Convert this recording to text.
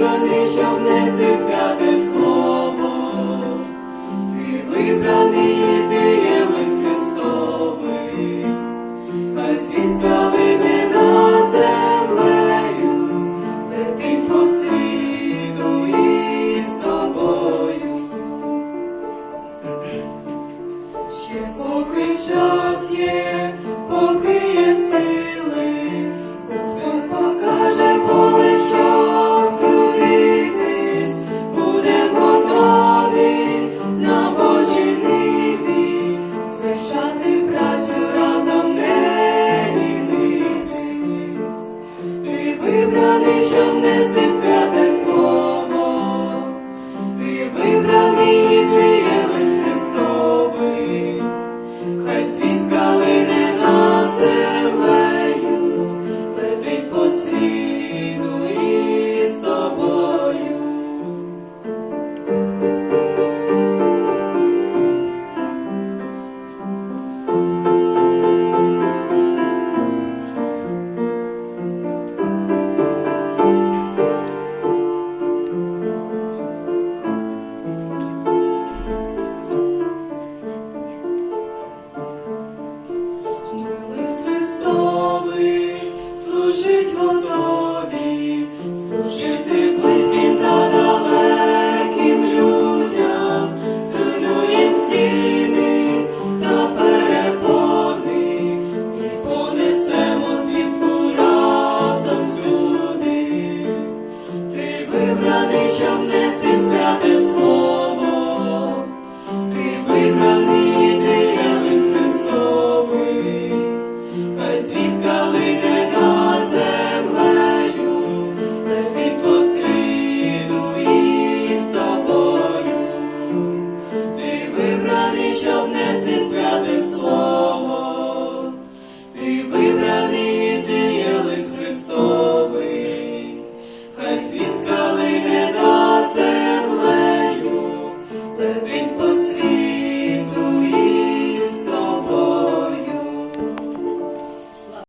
вибраний, щоб нести святе слово, ти вибраний, і ти є лист Христовий, хай звістка лине над землею, летить по світу і з тобою. Ще поки час є. Вибраний, щоб щоб нести святе слово,